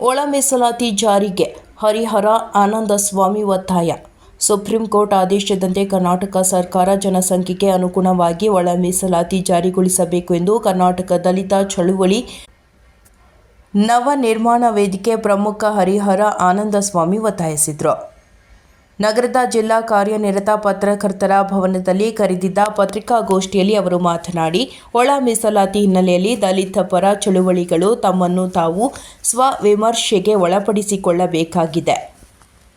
ಒಳ ಮೀಸಲಾತಿ ಜಾರಿಗೆ ಹರಿಹರ ಆನಂದಸ್ವಾಮಿ ಒತ್ತಾಯ. ಸುಪ್ರೀಂ ಕೋರ್ಟ್ ಆದೇಶದಂತೆ ಕರ್ನಾಟಕ ಸರ್ಕಾರ ಜನಸಂಖ್ಯೆಗೆ ಅನುಗುಣವಾಗಿ ಒಳ ಮೀಸಲಾತಿ ಜಾರಿಗೊಳಿಸಬೇಕು ಎಂದು ಕರ್ನಾಟಕ ದಲಿತ ಚಳುವಳಿ ನವ ನಿರ್ಮಾಣ ವೇದಿಕೆ ಪ್ರಮುಖ ಹರಿಹರ ಆನಂದಸ್ವಾಮಿ ಒತ್ತಾಯಿಸಿದರು. ನಗರದ ಜಿಲ್ಲಾ ಕಾರ್ಯನಿರತ ಪತ್ರಕರ್ತರ ಭವನದಲ್ಲಿ ಕರೆದಿದ್ದ ಪತ್ರಿಕಾಗೋಷ್ಠಿಯಲ್ಲಿ ಅವರು ಮಾತನಾಡಿ, ಒಳ ಮೀಸಲಾತಿ ಹಿನ್ನೆಲೆಯಲ್ಲಿ ದಲಿತ ಪರ ಚಳುವಳಿಗಳು ತಮ್ಮನ್ನು ತಾವು ಸ್ವವಿಮರ್ಶೆಗೆ ಒಳಪಡಿಸಿಕೊಳ್ಳಬೇಕಾಗಿದೆ.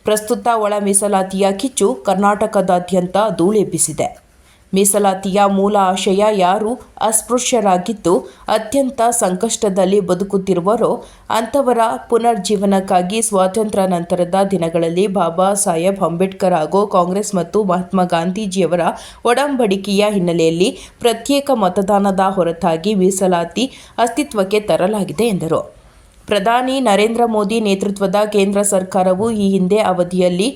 ಪ್ರಸ್ತುತ ಒಳ ಮೀಸಲಾತಿಯ ಕಿಚ್ಚು ಕರ್ನಾಟಕದಾದ್ಯಂತ ಧೂಳೆಬ್ಬಿಸಿದೆ. ಮೀಸಲಾತಿಯ ಮೂಲ ಆಶಯ ಯಾರು? ಅಸ್ಪೃಶ್ಯರಾಗಿದ್ದು ಅತ್ಯಂತ ಸಂಕಷ್ಟದಲ್ಲಿ ಬದುಕುತ್ತಿರುವರೋ, ಅಂಥವರ ಪುನರ್ಜೀವನಕ್ಕಾಗಿ ಸ್ವಾತಂತ್ರ್ಯ ನಂತರದ ದಿನಗಳಲ್ಲಿ ಬಾಬಾ ಸಾಹೇಬ್ ಅಂಬೇಡ್ಕರ್ ಹಾಗೂ ಕಾಂಗ್ರೆಸ್ ಮತ್ತು ಮಹಾತ್ಮ ಗಾಂಧೀಜಿಯವರ ಒಡಂಬಡಿಕೆಯ ಹಿನ್ನೆಲೆಯಲ್ಲಿ ಪ್ರತ್ಯೇಕ ಮತದಾನದ ಹೊರತಾಗಿ ಮೀಸಲಾತಿ ಅಸ್ತಿತ್ವಕ್ಕೆ ತರಲಾಗಿದೆ ಎಂದರು. ಪ್ರಧಾನಿ ನರೇಂದ್ರ ಮೋದಿ ನೇತೃತ್ವದ ಕೇಂದ್ರ ಸರ್ಕಾರವು ಈ ಹಿಂದೆ ಅವಧಿಯಲ್ಲಿ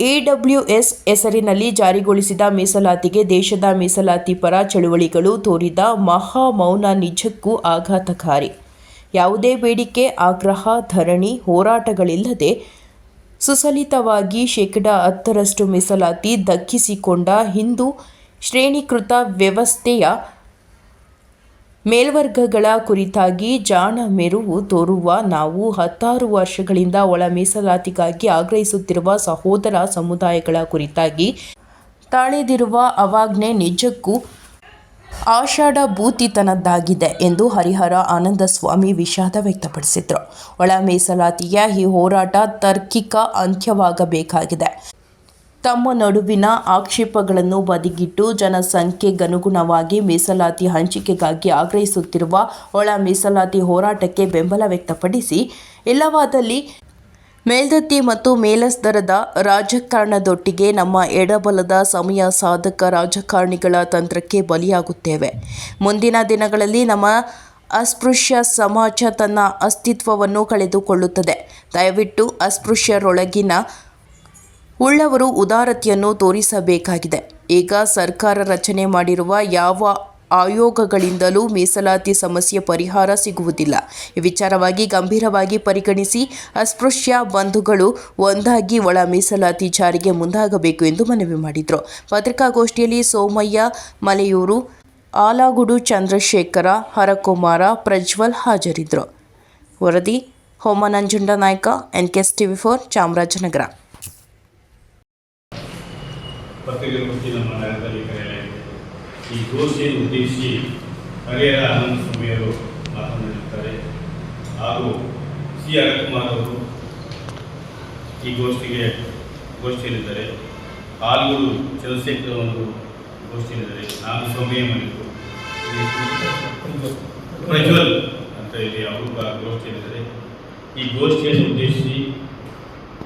ಎಡಬ್ಲ್ಯೂಎಸ್ ಹೆಸರಿನಲ್ಲಿ ಜಾರಿಗೊಳಿಸಿದ ಮೀಸಲಾತಿಗೆ ದೇಶದ ಮೀಸಲಾತಿ ಪರ ಚಳುವಳಿಗಳು ತೋರಿದ ಮಹಾ ಮೌನ ನಿಜಕ್ಕೂ ಆಘಾತಕಾರಿ. ಯಾವುದೇ ಬೇಡಿಕೆ, ಆಗ್ರಹ, ಧರಣಿ, ಹೋರಾಟಗಳಿಲ್ಲದೆ ಸುಸಲಿತವಾಗಿ ಶೇಕಡ ಹತ್ತರಷ್ಟು ಮೀಸಲಾತಿ ದಕ್ಕಿಸಿಕೊಂಡ ಹಿಂದೂ ಶ್ರೇಣೀಕೃತ ವ್ಯವಸ್ಥೆಯ ಮೇಲ್ವರ್ಗಗಳ ಕುರಿತಾಗಿ ಜಾಣ ಮೆರುವು ತೋರುವ ನಾವು ಹತ್ತಾರು ವರ್ಷಗಳಿಂದ ಒಳ ಮೀಸಲಾತಿಗಾಗಿ ಆಗ್ರಹಿಸುತ್ತಿರುವ ಸಹೋದರ ಸಮುದಾಯಗಳ ಕುರಿತಾಗಿ ತಾಳಿದಿರುವ ಅವಾಜ್ಞೆ ನಿಜಕ್ಕೂ ಆಷಾಢಭೂತಿತನದ್ದಾಗಿದೆ ಎಂದು ಹರಿಹರ ಆನಂದಸ್ವಾಮಿ ವಿಷಾದ ವ್ಯಕ್ತಪಡಿಸಿದರು. ಒಳ ಮೀಸಲಾತಿಯ ಈ ಹೋರಾಟ ತಾರ್ಕಿಕ ಅಂತ್ಯವಾಗಬೇಕಾಗಿದೆ. ತಮ್ಮ ನಡುವಿನ ಆಕ್ಷೇಪಗಳನ್ನು ಬದಿಗಿಟ್ಟು ಜನಸಂಖ್ಯೆಗನುಗುಣವಾಗಿ ಮೀಸಲಾತಿ ಹಂಚಿಕೆಗಾಗಿ ಆಗ್ರಹಿಸುತ್ತಿರುವ ಒಳ ಮೀಸಲಾತಿ ಹೋರಾಟಕ್ಕೆ ಬೆಂಬಲ ವ್ಯಕ್ತಪಡಿಸಿ, ಇಲ್ಲವಾದಲ್ಲಿ ಮೇಲ್ದತ್ತಿ ಮತ್ತು ಮೇಲಸ್ತರದ ರಾಜಕಾರಣದೊಟ್ಟಿಗೆ ನಮ್ಮ ಎಡಬಲದ ಸಮಯ ಸಾಧಕ ರಾಜಕಾರಣಿಗಳ ತಂತ್ರಕ್ಕೆ ಬಲಿಯಾಗುತ್ತೇವೆ. ಮುಂದಿನ ದಿನಗಳಲ್ಲಿ ನಮ್ಮ ಅಸ್ಪೃಶ್ಯ ಸಮಾಜ ತನ್ನ ಅಸ್ತಿತ್ವವನ್ನು ಕಳೆದುಕೊಳ್ಳುತ್ತದೆ. ದಯವಿಟ್ಟು ಅಸ್ಪೃಶ್ಯರೊಳಗಿನ ಉಳ್ಳವರು ಉದಾರತೆಯನ್ನು ತೋರಿಸಬೇಕಾಗಿದೆ. ಈಗ ಸರ್ಕಾರ ರಚನೆ ಮಾಡಿರುವ ಯಾವ ಆಯೋಗಗಳಿಂದಲೂ ಮೀಸಲಾತಿ ಸಮಸ್ಯೆ ಪರಿಹಾರ ಸಿಗುವುದಿಲ್ಲ. ಈ ವಿಚಾರವಾಗಿ ಗಂಭೀರವಾಗಿ ಪರಿಗಣಿಸಿ ಅಸ್ಪೃಶ್ಯ ಬಂಧುಗಳು ಒಂದಾಗಿ ಒಳ ಮೀಸಲಾತಿ ಜಾರಿಗೆ ಮುಂದಾಗಬೇಕು ಎಂದು ಮನವಿ ಮಾಡಿದರು. ಪತ್ರಿಕಾಗೋಷ್ಠಿಯಲ್ಲಿ ಸೋಮಯ್ಯ, ಮಲೆಯೂರು, ಆಲಾಗುಡು ಚಂದ್ರಶೇಖರ, ಹರಕುಮಾರ, ಪ್ರಜ್ವಲ್ ಹಾಜರಿದ್ದರು. ವರದಿ, ಹೋಮನಂಜುಂಡ Naik N KS TV four Chamarajanagar. ಪತ್ರಿಕೆಗೋಷ್ಠಿ ನಮ್ಮ ನಗರದಲ್ಲಿ ಕರೆಯಲಾಗಿದೆ. ಈ ಗೋಷ್ಠಿಯನ್ನು ಉದ್ದೇಶಿಸಿ ಹರಿಹರ ಆನಂದ ಸ್ವಾಮಿಯವರು ಮಾತನಾಡಿರುತ್ತಾರೆ ಹಾಗೂ ಸಿ ಅರಕುಮಾರ್ ಅವರು ಈ ಗೋಷ್ಠಿಗೆ ಗೋಷ್ಠಿಯಲ್ಲಿದ್ದಾರೆ ಆಲೂರು ಚಂದ್ರಶೇಖರ್ ಅವರು ಗೋಷ್ಠಿಯಲ್ಲಿದ್ದಾರೆ ನಾನು ಸ್ವಾಮಿಯ ಮನೆಯವರು ಪ್ರಜ್ವಲ್ ಅಂತ ಇಲ್ಲಿ ಅವರು ಗೋಷ್ಠಿಯಲ್ಲಿದ್ದಾರೆ ಈ ಗೋಷ್ಠಿಯನ್ನು ಉದ್ದೇಶಿಸಿ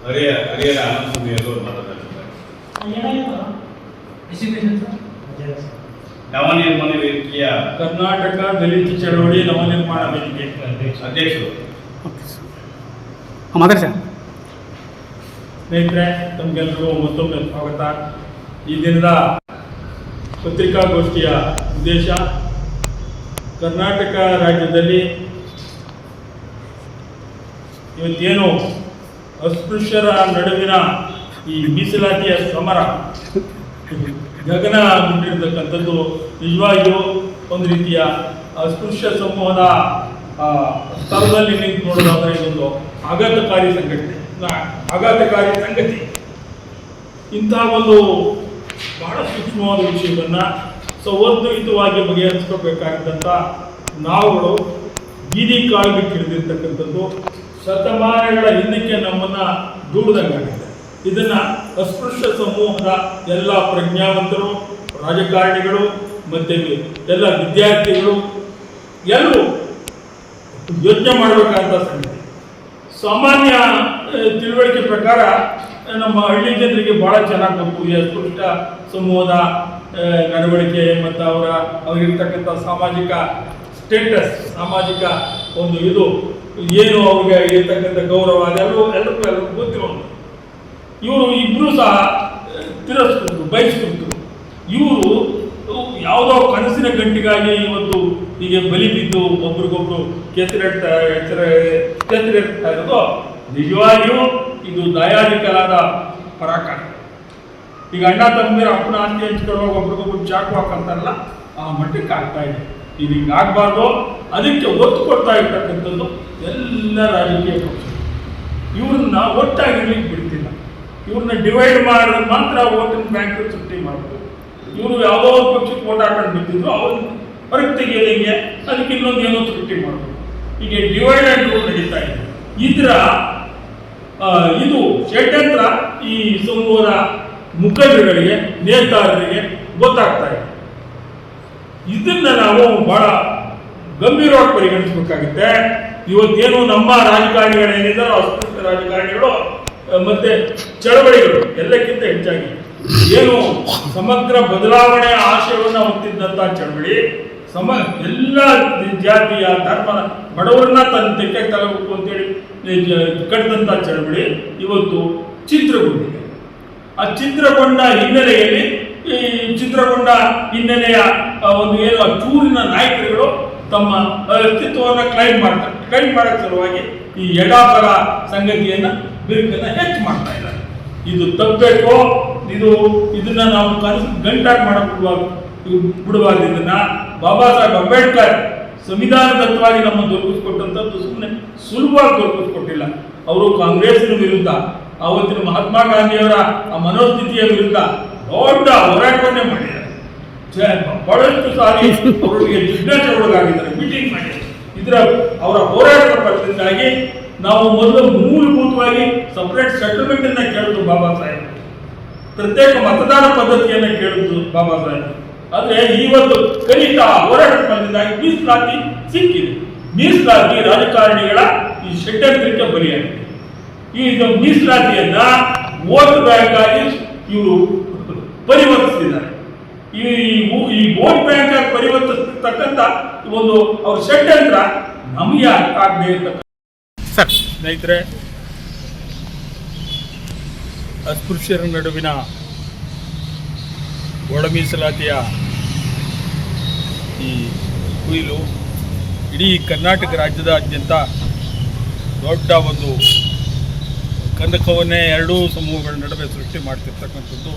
ಹರಿಯ ಹರಿಹರ ಆನಂದ ಸ್ವಾಮಿಯವರು ಮಾತನಾಡಿದ್ದಾರೆ. ನವನಿರ್ಮಾಣ ವೇದಿಕೆಯ ಕರ್ನಾಟಕ ದಲಿತ ಚಳವಳಿ ನವನಿರ್ಮಾಣ ವೇದಿಕೆ ಅಧ್ಯಕ್ಷರು. ಮಾತಾಡಿ ಸರ್ ಸ್ನೇಹಿತರೆ ತಮಗೆಲ್ಲರಿಗೂ ಮತ್ತೊಮ್ಮೆ ಸ್ವಾಗತ. ಈ ದಿನದ ಪತ್ರಿಕಾಗೋಷ್ಠಿಯ ಉದ್ದೇಶ ಕರ್ನಾಟಕ ರಾಜ್ಯದಲ್ಲಿ ಇವತ್ತೇನು ಅಸ್ಪೃಶ್ಯರ ನಡುವಿನ ಈ ಮೀಸಲಾತಿಯ ಸಮರ? ಗಗನ ಮುಂದಿರತಕ್ಕಂಥದ್ದು ನಿಜವಾಗಿಯೂ ಒಂದು ರೀತಿಯ ಅಸ್ಪೃಶ್ಯ ಸಮೂಹದ ಸ್ಥಳದಲ್ಲಿ ನಿಂತು ನೋಡೋದಾದ್ರೆ ಇದೊಂದು ಆಘಾತಕಾರಿ ಸಂಘಟನೆ. ಆಘಾತಕಾರಿ ಸಂಗತಿ. ಇಂಥ ಒಂದು ಬಹಳ ಸೂಕ್ಷ್ಮವಾದ ವಿಷಯವನ್ನು ಸೌಹಾರ್ದಯುತವಾಗಿ ಬಗೆಹರಿಸ್ಕೋಬೇಕಾಗಿದ್ದಂಥ ನಾವುಗಳು ಬೀದಿ ಕಾಳಿಗೆ ಹಿಡಿದಿರ್ತಕ್ಕಂಥದ್ದು ಶತಮಾನಗಳ ಹಿಂದಕ್ಕೆ ನಮ್ಮನ್ನು ದೂಡದಂಗಾಗಿದೆ ಇದನ್ನ ಅಸ್ಪೃಶ್ಯ ಸಮೂಹದ ಎಲ್ಲ ಪ್ರಜ್ಞಾವಂತರು, ರಾಜಕಾರಣಿಗಳು, ಮತ್ತೆ ಎಲ್ಲ ವಿದ್ಯಾರ್ಥಿಗಳು, ಎಲ್ಲರೂ ಯೋಚನೆ ಮಾಡಬೇಕಾದಂಥ ಸಂಗತಿ. ಸಾಮಾನ್ಯ ತಿಳುವಳಿಕೆ ಪ್ರಕಾರ ನಮ್ಮ ಹಳ್ಳಿ ಜನರಿಗೆ ಬಹಳ ಚೆನ್ನಾಗಿ ಗೊತ್ತು. ಈ ಅಸ್ಪೃಷ್ಟ ಸಮೂಹದ ನಡವಳಿಕೆ ಮತ್ತು ಅವರ, ಅವರಿರ್ತಕ್ಕಂಥ ಸಾಮಾಜಿಕ ಸ್ಟೇಟಸ್ ಸಾಮಾಜಿಕ ಒಂದು ಇದು, ಏನು ಅವರಿಗೆ ಇರ್ತಕ್ಕಂಥ ಗೌರವ, ಅದೆಲ್ಲವೂ ಎಲ್ಲರಿಗೂ ಎಲ್ಲರಿಗೂ ಗೊತ್ತಿರೋದು ಇವರು ಇಬ್ಬರು ಸಹ ತಿರಸ್ಕೃತರು, ಬಹಿಷ್ಕೃತರು. ಇವರು ಯಾವುದೋ ಕನಸಿನ ಗಂಟಿಗಾಗಿ ಇವತ್ತು ಹೀಗೆ ಬಲಿ ಬಿದ್ದು ಒಬ್ರಿಗೊಬ್ರು ಕೆಸರೆಡ್ತಾ ಎಚ್ಚರ ಕೆಸರೆಡ್ತಾ ಇರೋದು ನಿಜವಾಗಿಯೂ ಇದು ದಯಾಧಿಕರಾದ ಪರಾಕಾರ ಈಗ ಅಣ್ಣ ತಮ್ಮಂದಿರ ಅಪ್ಪನ ಆಸ್ತಿ ಹಂಚ್ಕೊಳ್ಳುವಾಗ ಒಬ್ರಿಗೊಬ್ರು ಚಾಕು ಹಾಕಂತಾರಲ್ಲ, ಆ ಮಟ್ಟಕ್ಕೆ ಆಗ್ತಾ ಇದೆ. ಇದು ಹಿಂಗೆ ಅದಕ್ಕೆ ಒತ್ತು ಕೊಡ್ತಾ ಇರ್ತಕ್ಕಂಥದ್ದು ಎಲ್ಲ ರಾಜಕೀಯ ಪಕ್ಷ ಇವ್ರನ್ನ ಒಟ್ಟಾಗಿರ್ಲಿಕ್ಕೆ ಬಿಡ್ತಿಲ್ಲ ಇವ್ರನ್ನ ಡಿವೈಡ್ ಮಾಡಿದ ಮಾತ್ರ ಓಟಿನ ಬ್ಯಾಂಕ್ ಸೃಷ್ಟಿ ಮಾಡ್ಬೋದು. ಇವರು ಯಾವುದೋ ಪಕ್ಷಕ್ಕೆ ಓಟ್ ಹಾಕೊಂಡು ಬಿದ್ದಿದ್ರು ಅವ್ರನ್ನ ಹೊರಗೆ ತೆಗೆಯೋದಕ್ಕೆ ಅದಕ್ಕೆ ಇನ್ನೊಂದು ಏನೋ ತೃಪ್ತಿ ಮಾಡ್ಬೋದು. ಹೀಗೆ ಡಿವೈಡ್ ಆ್ಯಂಡ್ ರೂಲ್ ನಡೀತಾ ಇದೆ. ಇದರ ಇದು ಷಡ್ಯಂತ್ರ ಈ ಸಮೂಹದ ಮುಖಂಡರುಗಳಿಗೆ ನೇತಾರರಿಗೆ ಗೊತ್ತಾಗ್ತಾ ಇದೆ. ಇದನ್ನ ನಾವು ಬಹಳ ಗಂಭೀರವಾಗಿ ಪರಿಗಣಿಸಬೇಕಾಗುತ್ತೆ. ಇವತ್ತೇನು ನಮ್ಮ ರಾಜಕಾರಣಿಗಳೇನಿದ್ದಾರೋ ಅಸ್ಪೃಶ್ಯ ರಾಜಕಾರಣಿಗಳು ಮತ್ತೆ ಚಳವಳಿಗಳು ಎಲ್ಲಕ್ಕಿಂತ ಹೆಚ್ಚಾಗಿ. ಏನು ಸಮಗ್ರ ಬದಲಾವಣೆ ಆಶಯವನ್ನು ಹೊತ್ತಿದ್ದಂತ ಚಳವಳಿ, ಸಮ ಎಲ್ಲ ಜಾತಿಯ ಧರ್ಮ ಬಡವರನ್ನ ತನ್ನ ತೆಕ್ಕೆ ತರಬೇಕು ಅಂತೇಳಿ ಕಟ್ಟಿದಂಥ ಚಳವಳಿ ಇವತ್ತು ಚಿತ್ರಗೊಂಡಿದೆ ಆ ಚಿತ್ರಗೊಂಡ ಹಿನ್ನೆಲೆಯಲ್ಲಿ, ಈ ಚಿತ್ರಗೊಂಡ ಹಿನ್ನೆಲೆಯ ಒಂದು ಏನು ಚೂರಿನ ನಾಯಕರುಗಳು ತಮ್ಮ ಅಸ್ತಿತ್ವವನ್ನು ಕ್ಲೈಮ್ ಮಾಡ್ತಾರೆ ಕ್ಲೈಮ್ ಮಾಡೋ ಸಲುವಾಗಿ ಈ ಎಡಾಪರ ಸಂಗತಿಯನ್ನ ಬಿರುಕನ್ನ ಹೆಚ್ಚು ಮಾಡ್ತಾ ಇದ್ದಾರೆ. ಇದು ತಪ್ಪಬೇಕು ಇದು ಇದನ್ನ ನಾವು ಕನಸು ಗಂಟಾಗಿ ಮಾಡಬಿಡುವಾಗ ಬಿಡುವಾಗ ಇದನ್ನ ಬಾಬಾ ಸಾಹೇಬ್ ಅಂಬೇಡ್ಕರ್ ಸಂವಿಧಾನದತ್ತವಾಗಿ ನಮ್ಮ ದೊರಕಿಸ್ಕೊಟ್ಟಂಥದ್ದು ಸುಮ್ಮನೆ ಸುಲಭವಾಗಿ ದೊರಕಿಸ್ಕೊಟ್ಟಿಲ್ಲ. ಅವರು ಕಾಂಗ್ರೆಸ್ನ ವಿರುದ್ಧ, ಆವತ್ತಿನ ಮಹಾತ್ಮ ಗಾಂಧಿಯವರ ಆ ಮನೋಸ್ಥಿತಿಯ ವಿರುದ್ಧ ದೊಡ್ಡ ಹೋರಾಟವನ್ನೇ ಮಾಡಿದ್ದಾರೆ. ಬಹಳಷ್ಟು ಸಾರಿ ಅವರಿಗೆ ಜಿಜ್ಞಾಸೆ ಒಳಗಾಗಿದ್ದಾರೆ ಮೀಟಿಂಗ್ ಮಾಡಿದ್ದಾರೆ. ಇದರ ಅವರ ಹೋರಾಟದ ಫಲದಿಂದಾಗಿ ನಾವು ಮೊದಲು ಮೂಲಭೂತವಾಗಿ ಸಪರೇಟ್ ಸೆಟಲ್ಮೆಂಟ್ ಅನ್ನ ಕೇಳಿದ್ರು ಬಾಬಾ ಸಾಹೇಬ್. ಪ್ರತ್ಯೇಕ ಮತದಾನ ಪದ್ಧತಿಯನ್ನ ಕೇಳಿದ್ರು ಬಾಬಾ ಸಾಹೇಬ್. ಆದ್ರೆ ಇವತ್ತು ಒಂದು ಆ ಹೋರಾಟದ ಫಲದಿಂದಾಗಿ ಮೀಸಲಾತಿ ಸಿಕ್ಕಿದೆ. ಮೀಸಲಾತಿ ರಾಜಕಾರಣಿಗಳ ಈ ಷಡ್ಯಂತ್ರಕ್ಕೆ ಬಲಿಯಾಗಿದೆ. ಈ ಮೀಸಲಾತಿಯನ್ನ ವೋಟ್ ಬ್ಯಾಂಕ್ ಆಗಿ ಇವರು ಪರಿವರ್ತಿಸಿದ್ದಾರೆ. ಈ ಈ- ವೋಟ್ ಬ್ಯಾಂಕ್ ಆಗಿ ಪರಿವರ್ತಿಸತಕ್ಕಂತ ಒಂದು ಅವ್ರ ಷಡ್ಯಂತ್ರ ನಮಗೆ ಆಗದೆ ಇರ್ತಕ್ಕಂಥ ಸರ್. ಸ್ನೇಹಿತರೆ ಅಸ್ಪೃಶ್ಯರ ನಡುವಿನ ಒಳ ಮೀಸಲಾತಿಯ ಈ ಕುಯಿಲು ಇಡೀ ಕರ್ನಾಟಕ ರಾಜ್ಯದಾದ್ಯಂತ ದೊಡ್ಡ ಒಂದು ಕಂದಕವನ್ನೇ ಎರಡೂ ಸಮೂಹಗಳ ನಡುವೆ ಸೃಷ್ಟಿ ಮಾಡ್ತಿರ್ತಕ್ಕಂಥದ್ದು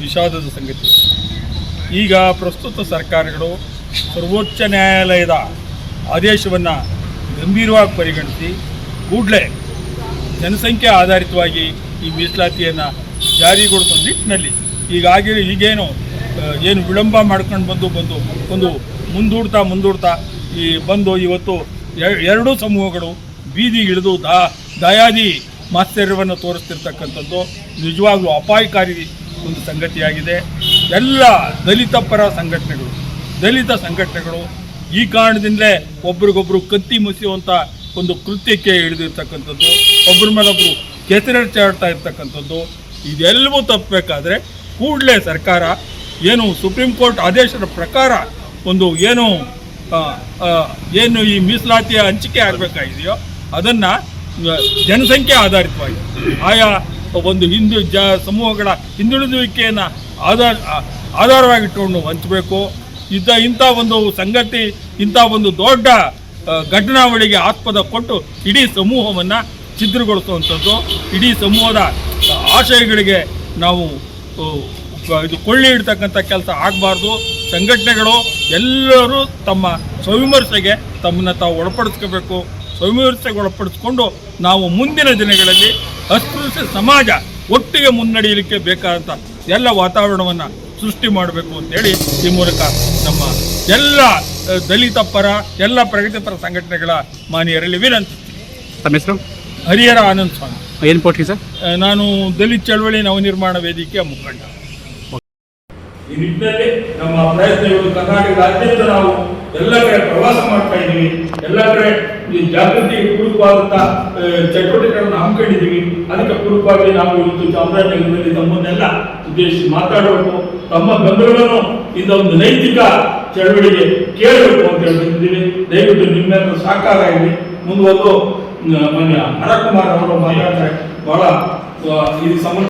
ವಿಷಾದದ ಸಂಗತಿ. ಈಗ ಪ್ರಸ್ತುತ ಸರ್ಕಾರಗಳು ಸರ್ವೋಚ್ಚ ನ್ಯಾಯಾಲಯದ ಆದೇಶವನ್ನು ಗಂಭೀರವಾಗಿ ಪರಿಗಣಿಸಿ ಕೂಡಲೇ ಜನಸಂಖ್ಯೆ ಆಧಾರಿತವಾಗಿ ಈ ಮೀಸಲಾತಿಯನ್ನು ಜಾರಿಗೊಳಿಸೋ ನಿಟ್ಟಿನಲ್ಲಿ ಈಗಾಗಿರೋ ಈಗೇನು ಏನು ವಿಳಂಬ ಮಾಡ್ಕೊಂಡು ಬಂದು ಬಂದು, ಒಂದು ಮುಂದೂಡ್ತಾ ಮುಂದೂಡ್ತಾ ಈ ಬಂದು ಇವತ್ತು ಎರಡೂ ಸಮೂಹಗಳು ಬೀದಿ ಇಳಿದು ದಾ ದಯಾದಿ ಮಾತ್ಸರ್ಯವನ್ನು ತೋರಿಸ್ತಿರ್ತಕ್ಕಂಥದ್ದು ನಿಜವಾಗ್ಲೂ ಅಪಾಯಕಾರಿ ಒಂದು ಸಂಗತಿಯಾಗಿದೆ. ಎಲ್ಲ ದಲಿತ ಪರ ಸಂಘಟನೆಗಳು, ದಲಿತ ಸಂಘಟನೆಗಳು ಈ ಕಾರಣದಿಂದಲೇ ಒಬ್ರಿಗೊಬ್ರು ಕತ್ತಿ ಮುಸಿಯುವಂಥ ಒಂದು ಕೃತ್ಯಕ್ಕೆ ಇಳಿದಿರ್ತಕ್ಕಂಥದ್ದು. ಒಬ್ಬರ ಮೇಲೊಬ್ಬರು ಕೆಸರೆಚ್ಚಾಡ್ತಾ ಇರ್ತಕ್ಕಂಥದ್ದು, ಇದೆಲ್ಲವೂ ತಪ್ಪಬೇಕಾದ್ರೆ ಕೂಡಲೇ ಸರ್ಕಾರ ಏನು ಸುಪ್ರೀಂ ಕೋರ್ಟ್ ಆದೇಶದ ಪ್ರಕಾರ ಒಂದು ಏನು ಏನು ಈ ಮೀಸಲಾತಿಯ ಹಂಚಿಕೆ ಆಗಬೇಕಾಗಿದೆಯೋ ಅದನ್ನು ಜನಸಂಖ್ಯೆ ಆಧಾರಿತವಾಗಿ ಆಯಾ ಒಂದು ಹಿಂದೂ ಜ ಸಮೂಹಗಳ ಹಿಂದುಳಿದುವಿಕೆಯನ್ನು ಆಧಾರ ಆಧಾರವಾಗಿಟ್ಟುಕೊಂಡು ಹಂಚಬೇಕು. ಇದ್ದ ಇಂಥ ಒಂದು ಸಂಗತಿ, ಇಂಥ ಒಂದು ದೊಡ್ಡ ಘಟನಾವಳಿಗೆ ಆಸ್ಪದ ಕೊಟ್ಟು ಇಡೀ ಸಮೂಹವನ್ನು ಛಿದ್ರಗೊಳಿಸುವಂಥದ್ದು. ಇಡೀ ಸಮೂಹದ ಆಶಯಗಳಿಗೆ ನಾವು ಇದು ಕೊಳ್ಳಿ ಇಡ್ತಕ್ಕಂಥ ಕೆಲಸ ಆಗಬಾರ್ದು. ಸಂಘಟನೆಗಳು ಎಲ್ಲರೂ ತಮ್ಮ ಸ್ವವಿಮರ್ಶೆಗೆ ತಮ್ಮನ್ನು ತಾವು ಒಳಪಡಿಸ್ಕೋಬೇಕು. ಸ್ವವಿಮರ್ಶೆಗೆ ಒಳಪಡಿಸ್ಕೊಂಡು ನಾವು ಮುಂದಿನ ದಿನಗಳಲ್ಲಿ ಅಸ್ಪೃಶ್ಯ ಸಮಾಜ ಒಟ್ಟಿಗೆ ಮುನ್ನಡೆಯಲಿಕ್ಕೆ ಬೇಕಾದಂಥ ಎಲ್ಲ ವಾತಾವರಣವನ್ನು ಸೃಷ್ಟಿ ಮಾಡಬೇಕು ಅಂತೇಳಿ ಈ ಮೂಲಕ ನಮ್ಮ ಎಲ್ಲ ದಲಿತ ಪರ, ಎಲ್ಲ ಪ್ರಗತಿಪರ ಸಂಘಟನೆಗಳ ಮಾನ್ಯರಲ್ಲಿ ವಿನಂತಿ ತಮ್ಮ ಹೆಸರು? ಹರಿಹರ ಆನಂದ್ ಸ್ವಾಮಿ. ಏನು ಪೋಟ್ರಿ ಸರ್? ನಾನು ದಲಿತ ಚಳವಳಿ ನವನಿರ್ಮಾಣ ವೇದಿಕೆಯ ಮುಖಂಡ. ಈ ನಿಟ್ಟಿನಲ್ಲಿ ನಮ್ಮ ಪ್ರಯತ್ನಗಳು ಕರ್ನಾಟಕದಾದ್ಯಂತ ನಾವು ಎಲ್ಲ ಕಡೆ ಪ್ರವಾಸ ಮಾಡ್ತಾ ಇದ್ದೀವಿ. ಎಲ್ಲ ಕಡೆ ಈ ಜಾಗೃತಿ ಪೂರ್ವಕವಾದಂತಹ ಚಟುವಟಿಕೆಗಳನ್ನು ಹಮ್ಮಿಕೊಂಡಿದ್ದೀವಿ. ಅದಕ್ಕೆ ಪೂರ್ವಕವಾಗಿ ನಾವು ಇವತ್ತು ಚಾಮರಾಜನಗರದಲ್ಲಿ ತಮ್ಮನ್ನೆಲ್ಲ ಉದ್ದೇಶಿಸಿ ಮಾತಾಡಬೇಕು. ತಮ್ಮ ಬೆಂಬಲವನ್ನು ಇದೊಂದು ಒಂದು ನೈತಿಕ ಚಳವಳಿಗೆ ಕೇಳಬೇಕು ಅಂತ ಹೇಳಿ ಬಂದಿದ್ದೀವಿ ದಯವಿಟ್ಟು ನಿಮ್ಮೆಲ್ಲರೂ ಸಹಕಾರ ಇದೆ ಮುಂದುವರೆದು ಮಾನ್ಯ ಹರಕುಮಾರ್ ಅವರು ಮಾತಾಡ್ತಾರೆ. ಬಹಳ ಇದು ಸಮ